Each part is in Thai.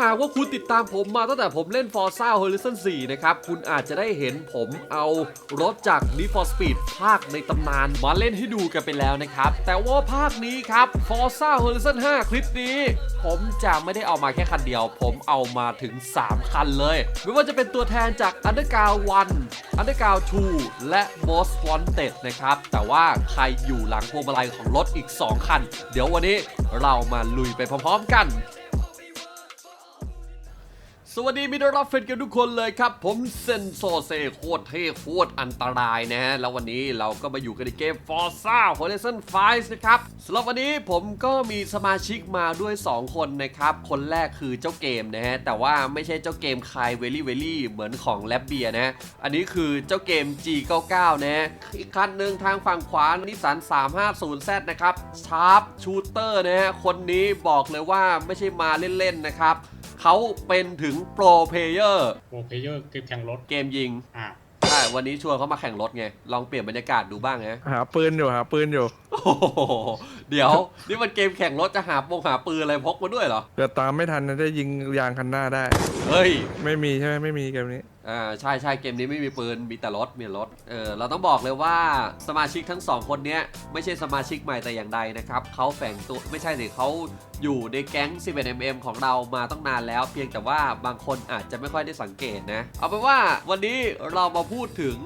หากว่าคุณติดตามผมมาตั้งแต่ผมเล่น Forza Horizon 4 นะครับ คุณอาจจะได้เห็นผมเอารถจาก Need for Speed ภาคในตำนานมาเล่นให้ดูกันไปแล้วนะครับ แต่ว่าภาคนี้ครับ Forza Horizon 5 คลิปนี้ ผมจะไม่ได้เอามาแค่คันเดียว ผมเอามาถึง 3 คันเลย ไม่ว่าจะเป็นตัวแทนจาก Underground 1 Underground 2 และ Most Wanted นะครับ แต่ว่าใครอยู่หลังพวงมาลัยของรถอีก 2 คัน เดี๋ยววันนี้เรามาลุยไปพร้อมๆกัน สวัสดีมิตรรับเฟนกันทุกคนเลยครับ ผมเซนโซเซโคตรเท่โคตรอันตรายนะฮะ แล้ววันนี้เราก็มาอยู่กันในเกม Forza Horizon 5 นะครับสำหรับวันนี้ผมก็มีสมาชิกมาด้วย 2 คนนะครับ คนแรกคือเจ้าเกมนะฮะ แต่ว่าไม่ใช่เจ้าเกมคายเวลี่เวลี่เหมือนของแลบเบียนะ อันนี้คือเจ้าเกม G99 นะฮะอีกคันหนึ่งทางฝั่งขวานิสสัน 350Z นะครับชาร์ปชูเตอร์นะฮะคนนี้บอกเลยว่าไม่ใช่มาเล่นๆนะครับ เขาเป็นถึงโปรเพลเยอร์โปรเพลเยอร์เกมแข่งรถเกมยิง อ่าใช่วันนี้ชวนเขามาแข่งรถไง ลองเปลี่ยนบรรยากาศดูบ้างนะหาปืนอยู่หาปืนอยู่โอ้โห เดี๋ยว นี่มันเกมแข่งรถจะหาปงหาปืนอะไรพกมาด้วยเหรอ เกิดตามไม่ทันนะได้ยิงยางคันหน้าได้ เฮ้ย ไม่มีใช่ไหมไม่มีเกมนี้ อ่าใช่ใช่เกมนี้ไม่มีปืนมีแต่รถมีรถเออเราต้องบอกเลยว่าสมาชิกทั้งสองคนเนี้ยไม่ใช่สมาชิกใหม่แต่อย่างใดนะครับเขาแฝงตัวไม่ใช่สิเขาอยู่ในแก๊ง 11mm ของเรามาต้องนานแล้ว เพียงแต่ว่าบางคนอาจจะไม่ค่อยได้สังเกตนะ เอาเป็นว่าวันนี้เรามาพูดถึง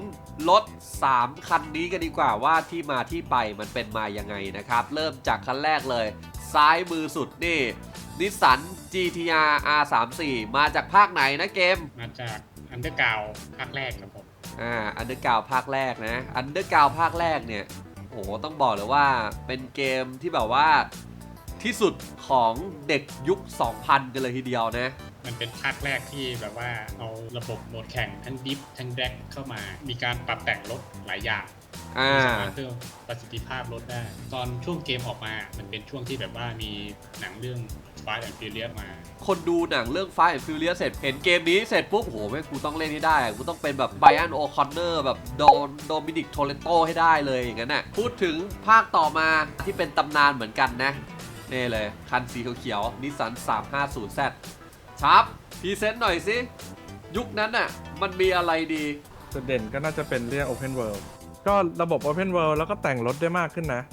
รถ 3 คันนี้กันดีกว่าว่าที่มาที่ไปมันเป็นมายังไงนะครับ เริ่มจากคันแรกเลย ซ้ายมือสุดนี่นิสสัน GTR R34 มาจากภาคไหนนะเกม มาจากอันเดอร์กาวภาคแรกครับผม อ่าอันเดอร์กาวภาคแรกนะอันเดอร์กาวภาคแรกเนี่ยโอ้โหต้องบอกเลยว่าเป็นเกมที่แบบว่าที่สุดของเด็กยุค 2000 กันเลยทีเดียวนะ มันเป็นภาคแรกที่แบบว่าเอาระบบโหมดแข่งทั้งดิฟทั้งแดกเข้ามา มีการปรับแต่งรถหลายอย่าง อ่าสามารถเพิ่มประสิทธิภาพรถได้ ตอนช่วงเกมออกมา มันเป็นช่วงที่แบบว่ามีหนังเรื่อง Fast and Furious มา คนดูหนังเรื่อง Fast and Furious เสร็จเห็นเกมนี้เสร็จปุ๊บโหแม่งกูต้องเล่นให้ได้ กูต้องเป็นแบบไบอันโอคอนเนอร์แบบโดนโดมินิกโทเลโตให้ได้เลยอย่างนั้นน่ะพูดถึงภาคต่อมาที่เป็นตำนานเหมือนกันนะ นี่เลย คันสีเขียวๆนิสสัน 350Z ชาร์ปพรีเซนต์หน่อยสิ ยุคนั้นน่ะมันมีอะไรดี จุดเด่นก็น่าจะเป็นเรื่อง Open World ก็ระบบ Open World แล้วก็แต่งรถได้มากขึ้นนะ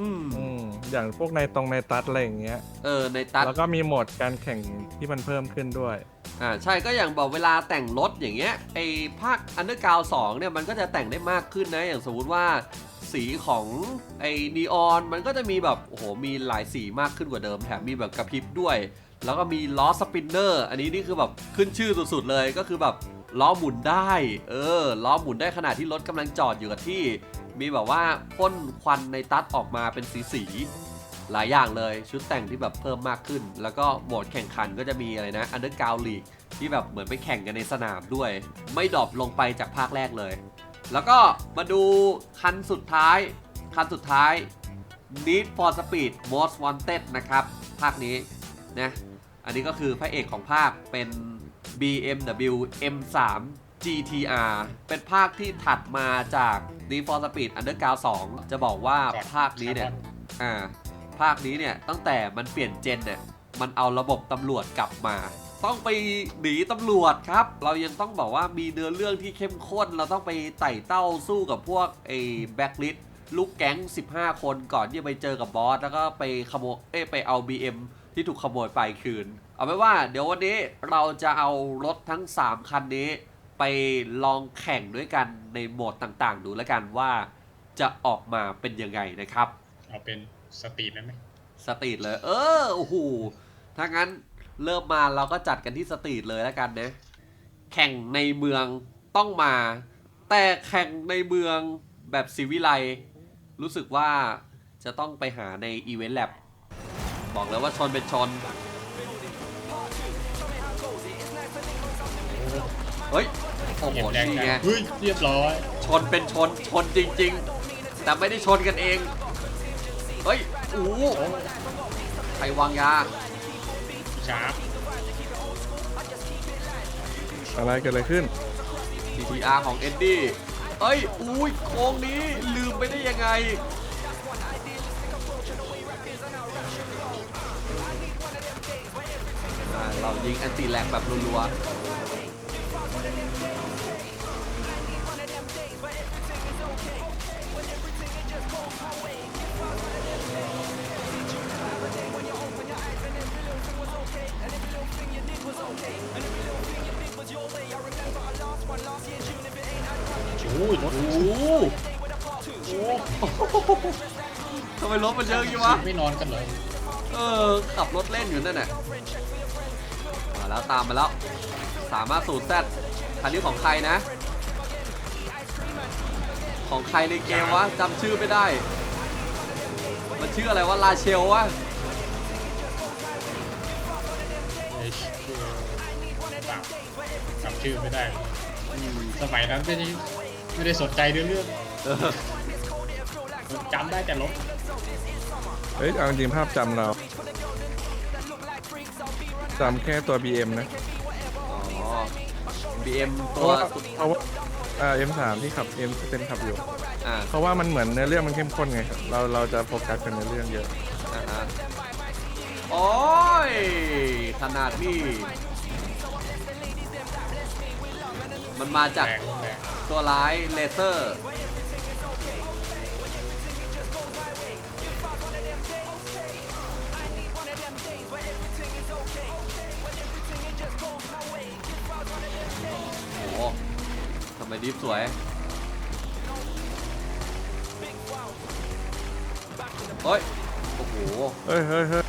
อืมอืมอย่างพวกในตรงในตัดอะไรอย่างเงี้ย เออในตัด แล้วก็มีโหมดการแข่งที่มันเพิ่มขึ้นด้วย อ่าใช่ก็อย่างบอกเวลาแต่งรถอย่างเงี้ยไอภาค Underground 2เนี่ยมันก็จะแต่งได้มากขึ้นนะ อย่างสมมุติว่าสีของไอ้นีออนมันก็จะมีแบบ โอ้โห มีหลายสีมากขึ้นกว่าเดิม แถมมีแบบกระพริบด้วย แล้วก็มีล้อสปินเนอร์ อันนี้นี่คือแบบขึ้นชื่อสุดๆเลยก็คือแบบ ล้อหมุนได้ เออ ล้อหมุนได้ขณะที่รถกำลังจอดอยู่กับที่ มีแบบว่าพ่นควันในตัดออกมาเป็นสีสี หลายอย่างเลย ชุดแต่งที่แบบเพิ่มมากขึ้น แล้วก็โหมดแข่งขันก็จะมีอะไรนะ Underground League ที่แบบเหมือนไปแข่งกันในสนามด้วย ไม่ดรอปลงไปจากภาคแรกเลย แล้วก็มาดูคันสุดท้าย คันสุดท้าย Need for Speed Most Wanted นะครับ ภาคนี้นะ อันนี้ก็คือพระเอกของภาคเป็น BMW M3 GTR เป็นภาคที่ถัดมาจาก Need for Speed Underground 2 จะบอกว่าก่อนภาคนี้เนี่ย อ่า ภาคนี้เนี่ย ตั้งแต่มันเปลี่ยนเจนเนี่ย มันเอาระบบตำรวจกลับมา ต้องไปหนีตำรวจครับ เรายังต้องบอกว่ามีเนื้อเรื่องที่เข้มข้น เราต้องไปไต่เต้าสู้กับพวกไอ้แบ็คลิสลูกแก๊ง 15 คนก่อนที่จะไปเจอกับบอส แล้วก็ไปขโมย เอ้ยไปเอา BM ที่ถูกขโมยไปคืน เอาไว้ว่าเดี๋ยววันนี้เราจะเอารถทั้ง 3 คันนี้ ไปลองแข่งด้วยกันในโหมดต่างๆ ดูแล้วกันว่าจะออกมาเป็นยังไงนะครับ เอาเป็นสตรีทได้ไหมสตรีทเลย เออโอ้โหถ้างั้นเริ่มมาเราก็จัดกันที่สตรีทเลยแล้วกันนะแข่งในเมืองต้องมา แต่แข่งในเมืองแบบซีวิไลซ์รู้สึกว่าจะต้องไปหาในอีเวนต์แลบบอกเลยว่าชนเป็นชน เฮ้ย โอ้โหเก็บแดงนี่กันไง เฮ้ยเรียบร้อยชนเป็นชน ชนจริง ๆ แต่ไม่ได้ชนกันเอง เฮ้ย อู้โอ้ใครวางยาชาร์ปอะไรเกิดอะไรขึ้น DTR ของเอ็ดดี้ เอ้ย อุ้ย โค้งนี้ลืมไปได้ยังไงได้เรายิงแอนตี้แลกแบบรัวๆ โอ้ยรถโอ้โหทำไมรถมันเยอะอย่างนี้วะ ไม่นอนกันเลย เออ ขับรถเล่นอยู่นั่นน่ะมาแล้วตามมาแล้ว สามารถสูตรแซด คันนี้ของใครนะ ของใครในเกมวะจำชื่อไม่ได้ มันชื่ออะไรวะลาเชลวะไอ้เชี่ยจำจำชื่อไม่ได้ สมัยนั้นไม่ได้ไม่ได้สนใจเรื่องเรื่องเออจำได้แต่รถเฮ้ยเอาจริงๆภาพจำเราจำแค่ตัว BM นะอ๋อ BM เพตัราะวว่าเพราะว่าอ่า M3 ที่ขับ M เป็นขับอยู่ อ่าเพราะว่ามันเหมือนเนื้อเรื่องมันเข้มข้นไงครับเราเราจะโฟกัสกันในเรื่องเยอะ อ่าฮะโอ้ยขนาดนี้มันมาจากแรงแรงตัวร้ายเลเซอร์ ไมดิฟสวย เฮ้ย โอ้โห เฮ้ยเฮ้ยเฮ้ย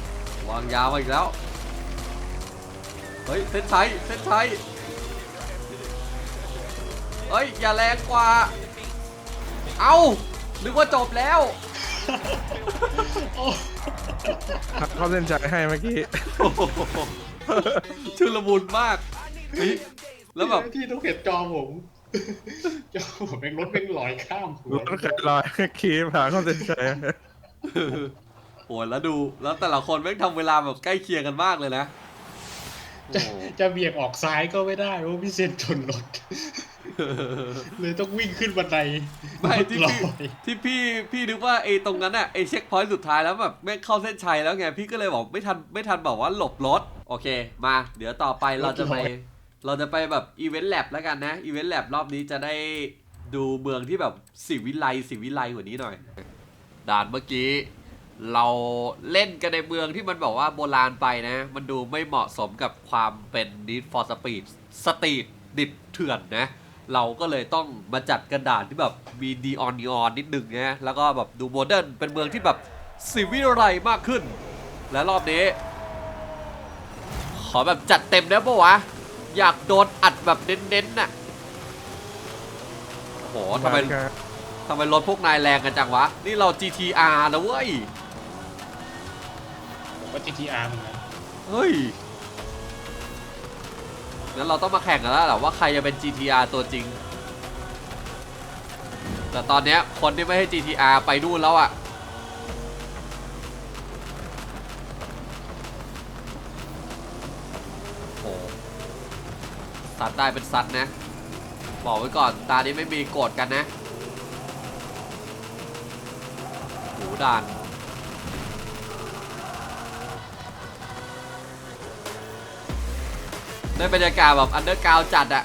วางยาวมาอีกแล้ว เฮ้ย เส้นชัยเส้นชัยเฮ้ย อย่าแรงกว่า เอานึกว่าจบแล้วโอ้เข้าเส้นใจให้เมื่อกี้ โอ้โหชุลมุนมากเฮ้ยแล้วแบบ พี่ต้องเห็นจอผม จอผมเป็นรถเป็นลอยข้ามหัวรถเคยลอยขี่ผ่านเข้าเส้นใจโอ้ยแล้วดูแล้วแต่ละคนแม่งทำเวลาแบบใกล้เคียงกันมากเลยนะโอ้จะโหจะเบี่ยงออกซ้ายก็ไม่ได้เพราะพี่เซนชนรถเลยต้องวิ่งขึ้นบันไดไม่ที่ลพี่อยที่พี่พี่นึกว่าไอ้ตรงนั้นอะไอ้เช็คพอยต์สุดท้ายแล้วแบบแม่งเข้าเส้นชัยแล้วไงพี่ก็เลยบอกไม่ทันไม่ทันบอกว่าหลบรถ โอเค มา เดี๋ยวต่อไปเราจะไป เราจะไปแบบอีเวนต์แลบแล้วกันนะอีเวนต์แลบรอบนี้จะได้ดูเมืองที่แบบสิวิไลสิวิไลกว่านี้หน่อย ด่านเมื่อกี้ เราเล่นกันในเมืองที่มันบอกว่าโบราณไปนะ มันดูไม่เหมาะสมกับความเป็น Need for Speed สตรีทดิบเถื่อนนะ เราก็เลยต้องมาจัดกระดานที่แบบมีดีออนนีออนนิดหนึ่งนะแล้วก็แบบดูโมเดิร์นเป็นเมืองที่แบบสิวิไลมากขึ้น และรอบนี้ ขอแบบจัดเต็มได้วปะวะ อยากโดนอัดแบบเน้นๆน่ะโอ้โหทำไมทำไมรถพวกนายแรงกันจังวะ นี่เรา GTR นะเว้ยผมก็ GTR เหมือนกันเฮ้ยงั้นเราต้องมาแข่งกันแล้วแหละว่าใครจะเป็น GTR ตัวจริง แต่ตอนเนี้ยคนที่ไม่ให้ GTR ไปนู่นแล้วอะ สัตว์ได้เป็นสัตว์นะ บอกไว้ก่อนตานี้ไม่มีโกรธกันนะหูด่านได้บรรยากาศแบบอันเดอร์กราวจัดอะ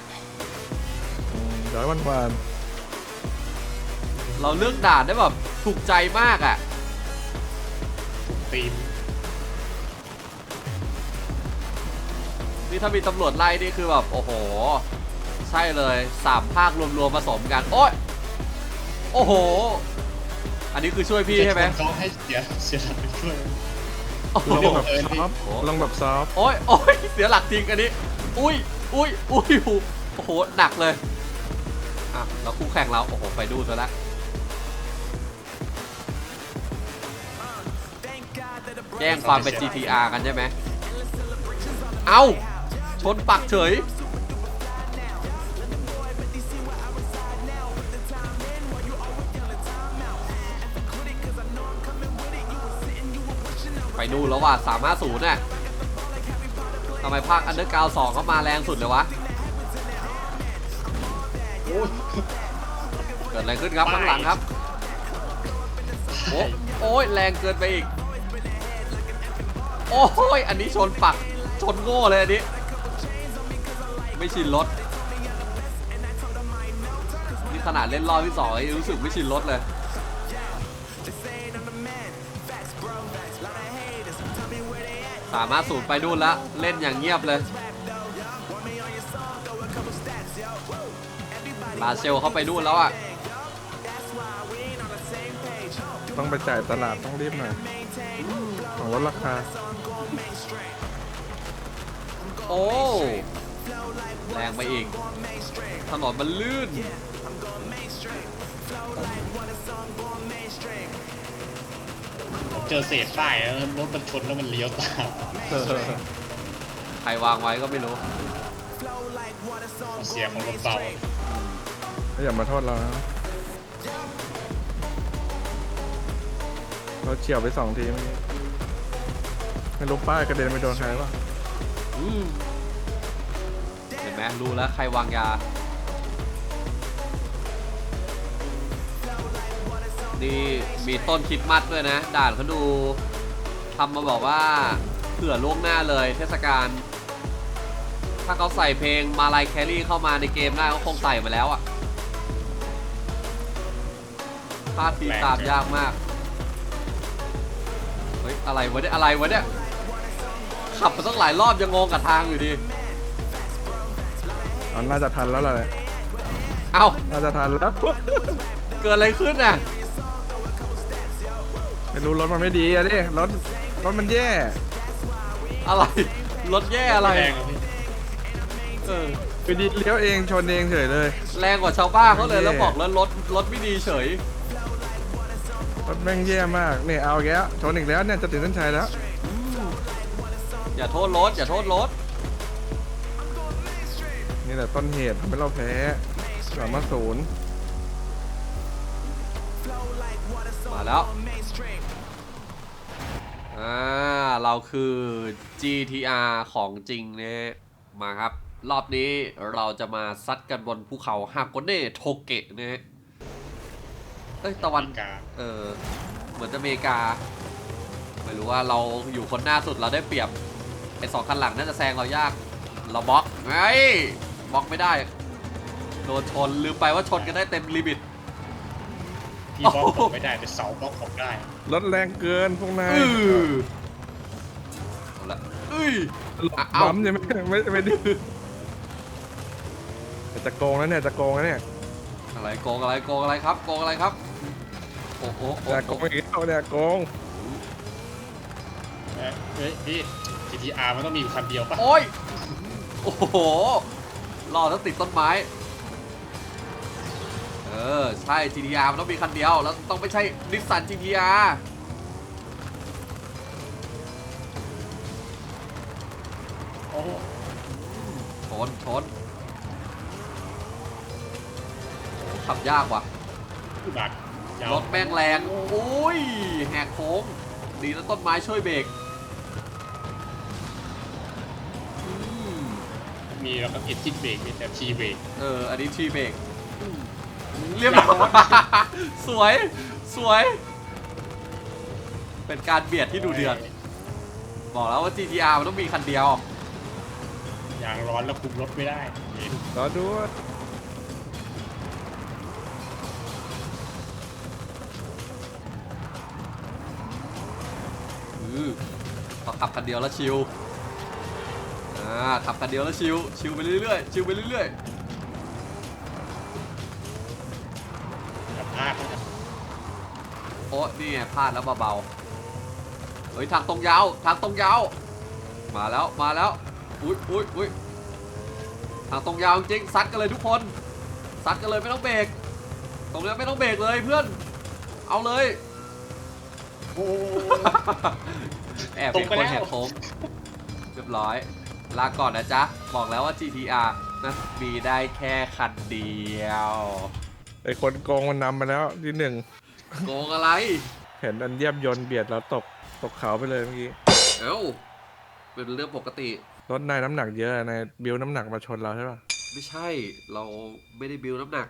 ร้อยวันวานเราเลือกด่านได้แบบถูกใจมากอะถูกตีม นี่ถ้ามีตำรวจไล่นี่คือแบบโอ้โห ใช่เลยสามภาครวมๆผสมกัน โอ๊ยโอ้โห อันนี้คือช่วยพี่ใช่ไหมจะชนเขาให้เสียเสียหลักไปช่วยโอ้โหลองแบบซอฟต์ลองแบบซอฟต์โอ้ยโอ้ยเสียหลักจริงอันนี้ อุ้ยอุ้ยอุ้ยโอ้โหหนักเลยอะเราคู่แข่งเราโอ้โหไปดูซะแล้วแย่งความเป็น GTR กันใช่ไหม เอา ชนปักเฉย ไปดูแล้วว่าสามารถศูนย์น่ะทำไมภาคอันเดอร์กราวสองเขามาแรงสุดเลยวะ เกิดอะไรขึ้นครับข้างหลังครับ โอ้โอ้ยแรงเกินไปอีก โอ้ยอันนี้ชนปัก ชนโง่เลยอันนี้ ไม่ชินรถนี่ขนาดเล่นรอบที่สองยังรู้สึกไม่ชินรถเลยสามารถสูดไปดูนแล้วเล่นอย่างเงียบเลยลาเซลเข้าไปดูนแล้วอะต้องไปจ่ายตลาดต้องรีบหน่อยของลดราคา โอ้ แรงไปอีก ถนนมันลื่น เจอเศษป้ายแล้วรถมันชนแล้วมันเลี้ยวตามใครวางไว้ก็ไม่รู้ เสียงของรถเบาก็อย่ามาโทษเรานะเราเฉียวไปสองทีเมื่อกี้ไม่รู้ป้ายกระเด็นไปโดนใครป่ะ อืมเห็นไห มรู้แล้วใครวางยา นี่มีต้นคริดมัดด้วยนะ ด่านเขาดูทำมาบอกว่าเผื่อล่วงหน้าเลยเทศกาลถ้าเขาใส่เพลงมาลายแครี่เข้ามาในเกมได้ก็คงใส่มาแล้วอะพลาดทีตามยากมาก เฮ้ย อะไรวะเนี่ย อะไรวะเนี่ย ขับมาตั้งหลายรอบยังงงกับทางอยู่ดี อ๋อน่าจะทันแล้วแหละเอ้าน่าจะทันแล้ว เกิดอะไรขึ้นน่ะไม่รู้รถมันไม่ดีอะดิรถรถมันแย่ อะไรรถแย่อะไรแรงอะพี่เออไปดีเลี้ยวเองชนเองเฉยเลย แรงกว่าชาวบ้านเขาเลยแย่แล้วบอกแล้วรถรถไม่ดีเฉย รถแม่งแย่มากเนี่ยเอาอีกแล้วชนอีกแล้วเนี่ยจะถึงเส้นชัยแล้ว อย่าโทษรถอย่าโทษรถ นี่แหละต้นเหตุทำให้เราแพ้สามารถศูนย์มาแล้ว อ่า เราคือ GTR ของจริงนะฮะ มาครับ รอบนี้เราจะมาซัดกันบนภูเขาฮากโเน่โทเกะนะฮะ เอ้ย ตะวันกาเออ เหมือนอเมริกา ไม่รู้ว่าเราอยู่คนหน้าสุดเราได้เปรียบ ไอ้สองคันหลังน่าจะแซงเรายาก เราบล็อกไง บล็อกไม่ได้ โดนชนลืมไปว่าชนกันได้เต็มลิมิต ที่บล็อกผมไม่ได้แต่เสาบล็อกผมได้ รถแรงเกินพวกนายอือเอาละเอ้ย เอา บัมใช่ไหมไม่ไม่ดื้อแต่จะโกงแล้วเนี่ยจะโกงแล้วเนี่ยอะไรโกงอะไรโกงอะไรครับโกงอะไรครับ โอ้โหโอ้จะโหโกงอีกแล้วเนี่ยโกงเอ้ยเฮ้ยพี่ GTR มันต้องมีอยู่คันเดียวปะโอ้ยโอ้โห รอดแล้วติดต้นไม้ เออ ใช่ GTR มันต้องมีคันเดียว แล้วต้องไม่ใช่นิสสัน GTR โอ้โหชนชนโอ้ขับยากว่ะอุบัติยาวรถแม่งแรง โอ้ย แหกโค้ง ดีนะต้นไม้ช่วยเบรก มีแล้วก็เอ็นจินเบรกมีแต่ทีเบรกเออ อันนี้ทีเบรกเรียบร้อย สวย สวย เป็นการเบียดที่ดูเดือด บอกแล้วว่า GTR มันต้องมีคันเดียวยางร้อนแล้วคุมรถไม่ได้เห็นรอด้วยอือพอขับคันเดียวแล้วชิลอ่า ขับคันเดียวแล้วชิลชิลไปเรื่อยๆชิลไปเรื่อยแบบพลาดนะครับๆโอ้นี่ไงพลาดแล้วเบาๆเฮ้ยทางตรงยาวทางตรงยาว มาแล้วมาแล้วอุ้ยอุ้ยอุ้ยทางตรงยาวจริงๆซัดกันเลยทุกคนซัดกันเลยไม่ต้องเบรกตรงนี้ไม่ต้องเบรกเลยเพื่อน เอาเลย โอ้โห แอบเป็นคนแหกโค้งเรียบร้อย ลาก่อนนะจ๊ะ บอกแล้วว่า GTR นะมีได้แค่คันเดียวไอคนโกงมันนำมาแล้วที่หนึ่ง โกงอะไร เห็นอันเยียบยนต์เบียดแล้วตกตกเขาไปเลยเมื่อกี้ เอ้าเป็นเรื่องปกติ รถนายน้ำหนักเยอะนายบิวน้ำหนักมาชนเราใช่ป่ะ ไม่ใช่เราไม่ได้บิวน้ำหนัก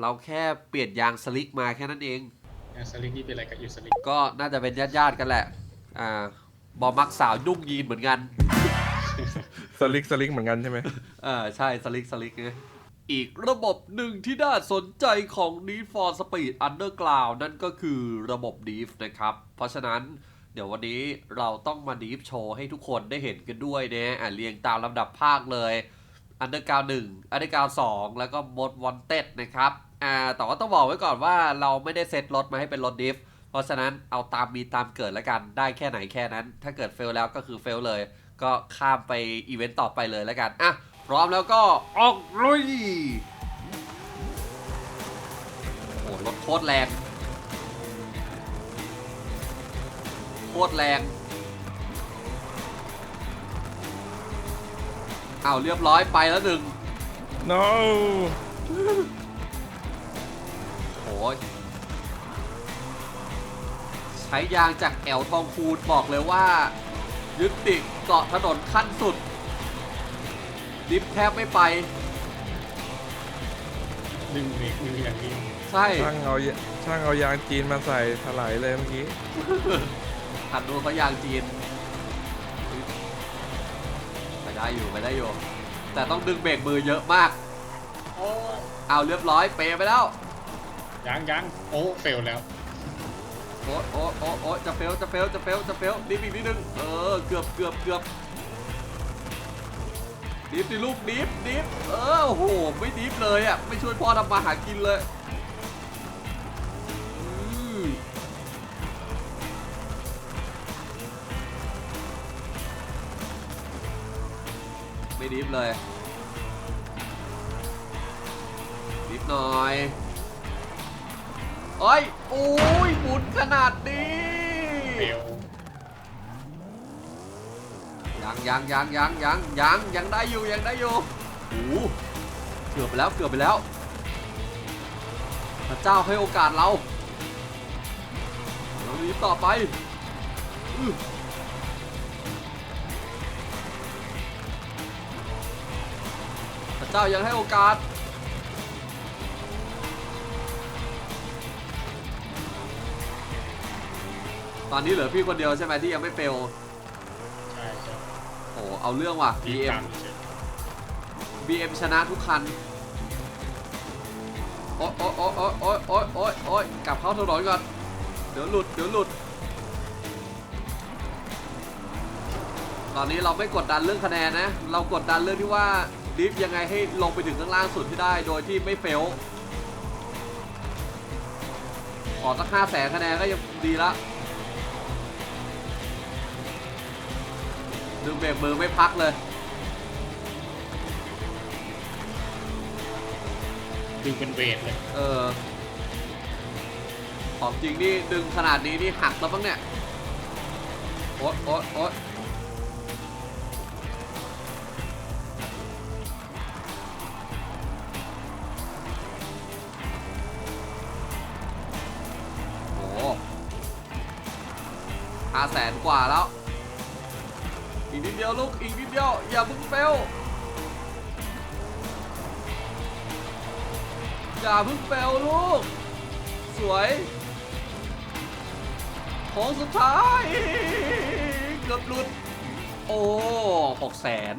เราแค่เปลี่ยนยางสลิกมาแค่นั้นเองยางสลิงนี่เป็นอะไรกับยูสลิงก็น่าจะเป็นญาติๆกันแหละ อ่า บอมักสาวนุ่งยีนเหมือนกัน สลิกสลิกเหมือนกันใช่ไหมอ่าใช่สลิกสลิกไงอีกระบบหนึ่งที่น่าสนใจของ Need for Speed Underground นั่นก็คือระบบ Deep นะครับ เพราะฉะนั้นเดี๋ยววันนี้เราต้องมา Deep โชว์ให้ทุกคนได้เห็นกันด้วยนะอะเรียงตามลำดับภาคเลย Underground 1 Underground 2 แล้วก็ Most Wanted นะครับอ่าแต่ว่าต้องบอกไว้ก่อนว่าเราไม่ได้เซตรถมาให้เป็นรถ Diff เพราะฉะนั้นเอาตามมีตามเกิดแล้วกันได้แค่ไหนแค่นั้น ถ้าเกิดเฟลแล้วก็คือเฟลเลย ก็ข้ามไปอีเวนต์ต่อไปเลยแล้วกัน อะ พร้อมแล้วก็ออกลุย โอ้รถโคตรแรง โคตรแรง เอาวเรียบร้อยไปแล้วหนึ่ง no โอ้ยใช้ยางจากแอลทองคูณบอกเลยว่า ยึดติดเกาะถนนขั้นสุด ดิฟแทบไม่ไป ดึงเบรกมืออย่างนี้ใช่ ช่างเอายช่างเอายางจีนมาใส่ถลายเลยเมื่อกี้คันนู้นเขายางจีนไปได้อยู่ไปได้อยู่ แต่ต้องดึงเบรกมือเยอะมากโอ้เอาเรียบร้อยเปย์ไปแล้ว ยังยังโอ้เฟลแล้ว โอ้โอ้โอ้โอ้จะเฟลจะเฟลจะเฟลจะเฟลดิฟอีกนิดนึงเออเกือบเกือบเกือบดิฟดิลูกดิฟดิฟเออโอ้โหไม่ดิฟเลยอะไม่ช่วยพ่อทำมาหากินเลยอืมไม่ดิฟเลยดิฟหน่อย เอ้ยโอ้ยหมุนขนาดนี้ยังยังยังยังยังยังยังได้อยู่ยังได้อยู่โอ้เกือบไปแล้วเกือบไปแล้วพระเจ้าให้โอกาสเราเรานี้ต่อไปพระเจ้ายังให้โอกาส ตอนนี้เหลือพี่คนเดียวใช่ไหมที่ยังไม่เฟลใใช่โอ้เอาเรื่องว่ะ BM BM ชนะทุกคัน โอ้ยโอ้ยโอ้ยโอ้ยโอ้ยโอ้ยโอ๊ยกลับเข้าถนนก่อน เดี๋ยวหลุด เดี๋ยวหลุด ตอนนี้เราไม่กดดันเรื่องคะแนนนะ เรากดดันเรื่องที่ว่าดิฟยังไงให้ลงไปถึงข้างล่างสุดที่ได้ โดยที่ไม่เฟล ขอสักห้าแสนคะแนนก็ยังดีละ ดึงเบรกมือไม่พักเลยดึงเป็นเวทเลย เออของจริงนี่ดึงขนาดนี้นี่หักแล้วบ้างเนี่ย โอ๊ยโอ๊ยโอ๊ยโอ้ห้าแสนกว่าแล้ว อีกนิดเดียวลูก อีกนิดเดียว อย่าเพิ่งเฟลอย่าเพิ่งเฟลลูก สวยของสุดท้าย เกือบหลุด โอ้หกแสน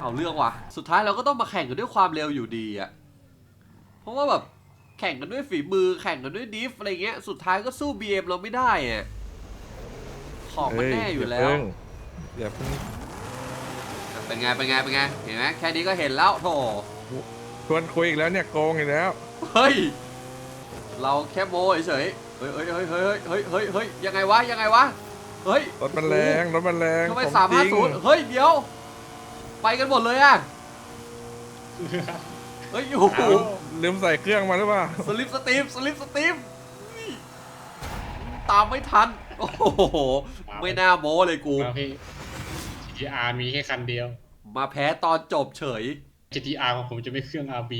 เอาเรื่องว่ะ สุดท้ายเราก็ต้องมาแข่งกันด้วยความเร็วอยู่ดีอะเพราะว่าแบบแข่งกันด้วยฝีมือแข่งกันด้วยดิฟอะไรเงี้ย สุดท้ายก็สู้ BM เราไม่ได้อะของมันแน่อยู่แล้ว อย่าเพิ่งเป็นไงเป็นไงเป็นไงเห็นไหมแค่นี้ก็เห็นแล้วโถชวนคุยอีกแล้วเนี่ยโกงอีกแล้ว เฮ้ย เราแค่โมเฉยๆเฮ้ยเฮ้ยเฮ้ยเฮ้ยเฮ้ยเฮ้ยเฮ้ยยังไงวะยังไงวะเฮ้ยรถมันแรงรถมันแรงทำไมของสามจห้าริงศูนย์เฮ้ยเดี๋ยว ไปกันหมดเลยอะเฮ้ยโอ้โหลืมลืมใส่เครื่องมาหรือเปล่าสลิปสตีฟสลิปสตีฟตามไม่ทัน โอ้โห ไม่น่าโม้เลยกู มาพี่ GTR มีแค่คันเดียว มาแพ้ตอนจบเฉย GTR ของผมจะไม่เครื่อง RB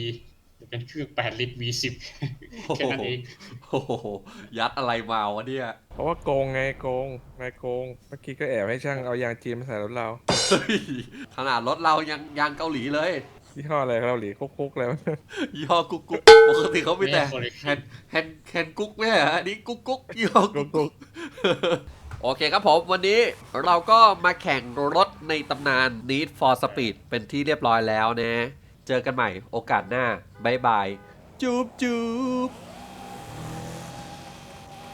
จะเป็นเครื่อง 8 ลิตร V10 แค่นั้นเองโอ้โห ยัดอะไรมาวะเนี่ย เพราะว่าโกงไงโกงไงโกง เมื่อกี้ก็แอบให้ช่างเอายางจีนมาใส่รถเราเฮ้ยขนาดรถเรายังยางเกาหลีเลย ยี่ห้ออะไรเกาหลีคุกๆเลยยี่ห้อกุ๊กกุ๊กปกติเขามีแต่ไม่ใช่แฮนแฮนแฮนกุ๊กไม่ใช่เหรออันนี้กุ๊กกุ๊กยี่ห้อกุ๊กกุ๊กโอเคครับผมวันนี้เราก็มาแข่งรถในตำนาน Need for Speed เป็นที่เรียบร้อยแล้วนะ เจอกันใหม่โอกาสหน้า บ๊ายบาย จูบจูบ